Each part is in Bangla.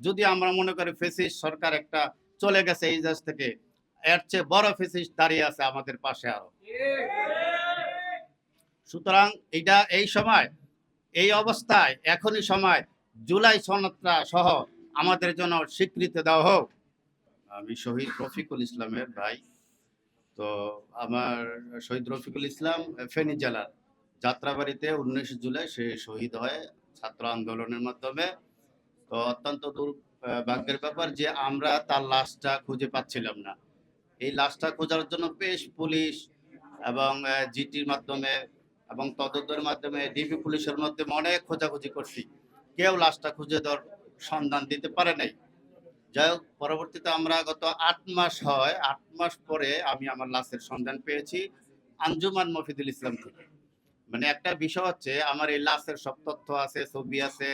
যদি আমরা মনে করি ফেসিস সরকার একটা চলে গেছে এই দেশ থেকে, এর চেয়ে বড় ফেসিস দাঁড়িয়ে আছে আমাদের পাশে আরও। সুতরাং এটা এই সময়, এই অবস্থায়, এখনই সময়, জুলাই সনদটা সহ আমাদের জন্য স্বীকৃতি দেওয়া হোক। আমি শহীদ রফিকুল ইসলামের ভাই, তো আমার শহীদ রফিকুল ইসলাম ফেনী জেলার যাত্রাবাড়িতে উনিশে জুলাই সে শহীদ হয় ছাত্র আন্দোলনের মাধ্যমে। তো অত্যন্ত দুর্ভাগ্যের ব্যাপার যে আমরা তার লাশটা খুঁজে পাচ্ছিলাম না। এই লাশটা খোঁজার জন্য বেশ পুলিশ এবং জিটির মাধ্যমে এবং তদন্তের মাধ্যমে, ডিবি পুলিশের মাধ্যমে অনেক খোঁজাখুঁজি করছি। কেউ লাশটা খুঁজে ধর সন্ধান দিতে পারে নাই। যাই হোক, পরবর্তীতে আমরা গত আট মাস হয়, আট মাস পরে আমি আমার লাশের সন্ধান পেয়েছি আঞ্জুমান মফিদুল ইসলাম থেকে। মানে একটা বিষয় হচ্ছে, আমার এই লাশের সব তথ্য আছে, ছবি আছে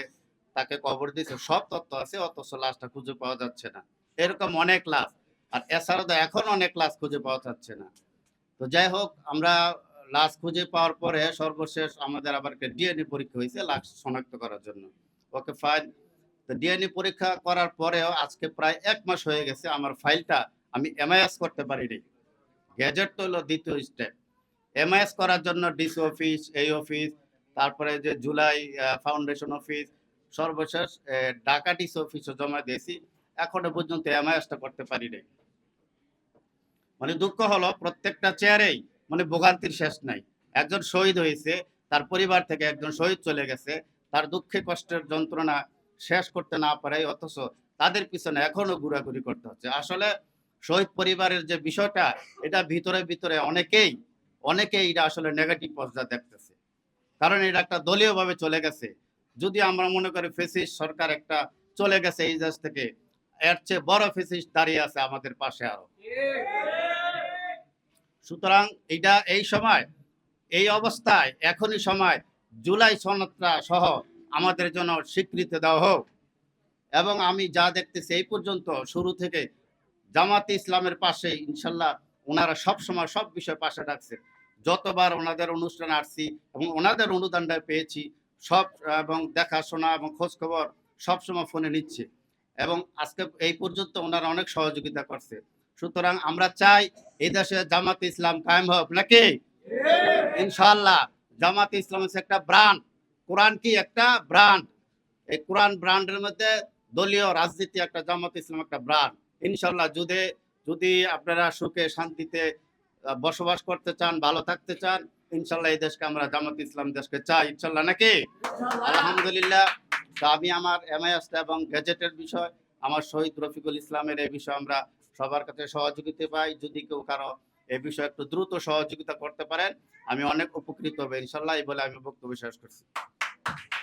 তাকে কবর দিয়েছে সব তথ্য আছে, অথচ লাশটা খুঁজে পাওয়া যাচ্ছে না। এরকম অনেক লাশ, আর এছাড়া তো এখন অনেক লাশ খুঁজে পাওয়া যাচ্ছে না। তো যাই হোক, আমরা লাশ খুঁজে পাওয়ার পরে সর্বশেষ আমাদের আবার ডিএনএ পরীক্ষা হয়েছে লাশ শনাক্ত করার জন্য। ওকে ফাইন তো ডিএনএ পরীক্ষা করার পরেও আজকে প্রায় এক মাস হয়ে গেছে, আমার ফাইলটা আমি এমআইএস করতে পারিনি। গ্যাজেট তো হলো দ্বিতীয় স্টেপ এমআইএস করার জন্য ডিসি অফিস এই অফিস তারপরে যে জুলাই ফাউন্ডেশন অফিস সর্বশেষ ডিসি অফিসে জমা দিয়েছি। এখনও পর্যন্ত এমআইএসটা করতে পারিনি মানে দুঃখ হলো, প্রত্যেকটা চেয়ারেই মানে ভোগান্তির শেষ নাই। একজন শহীদ হয়েছে, তার পরিবার থেকে একজন শহীদ চলে গেছে। তার দুঃখে কষ্টের যন্ত্রণা শেষ করতে না পারে অথচ তাদের পিছনে এখনও ঘোরাঘুরি করতে হচ্ছে। আসলে শহীদ পরিবারের যে বিষয়টা, এটা ভিতরে ভিতরে অনেকেই অনেকেই এটা আসলে নেগেটিভ পর্যায়ে দেখতেছে। কারণ এটা একটা দলীয়ভাবে চলে গেছে। যদি আমরা মনে করি ফেসিস সরকার একটা চলে গেছে এই দেশ থেকে, এর চেয়ে বড় ফেসিস দাঁড়িয়ে আছে আমাদের পাশে আরও। সুতরাং এটা এই সময়, এই অবস্থায়, এখনই সময়, জুলাই সনদটা সহ আমাদের জন্য স্বীকৃতি দেওয়া হোক। এবং আমি যা দেখতেছি এই পর্যন্ত শুরু থেকে জামাতে ইসলামের পাশে ইনশাল্লাহ ওনারা সব সময় সব বিষয় পাশে রাখছে যতবার ওনাদের অনুষ্ঠান আসছি এবং ওনাদের অনুদানটা পেয়েছি সব, এবং দেখাশোনা এবং খোঁজ খবর সবসময় ফোনে নিচ্ছে। এবং আজকে এই পর্যন্ত ওনারা অনেক সহযোগিতা করছে। সুতরাং আমরা চাই এই দেশে জামাত ইসলাম কায়েম হোক, নাকি? ইনশাল্লাহ জামাত ইসলাম হচ্ছে একটা ব্রান্ড কোরআন কি একটা ব্রান্ড এই কোরআন ব্রান্ডের মধ্যে দলীয় রাজনীতি একটা, জামাত ইসলাম একটা ব্রান্ড ইনশাল্লাহ যদি যদি আপনারা সুখে শান্তিতে বসবাস করতে চান, ভালো থাকতে চান ইনশাল্লাহ এই দেশকে আমরা জামাত ইসলাম দেশকে চাই ইনশাল্লাহ নাকি? আলহামদুলিল্লাহ তো আমি আমার এমআইএসটা এবং গ্যাজেটের বিষয় আমার শহীদ রফিকুল ইসলামের এই বিষয়ে আমরা সবার কাছে সহযোগিতা পাই। যদি কেউ কারও এই বিষয়ে একটু দ্রুত সহযোগিতা করতে পারেন আমি অনেক উপকৃত হবে ইনশাল্লাহ এই বলে আমি বক্তব্য শেষ করছি।